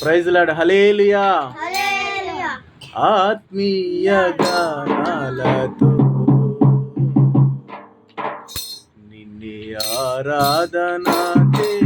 Praise lord hallelujah ఆత్మీయ గానాలతో నిన్నే ఆరాధన చేయనా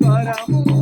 But I'm.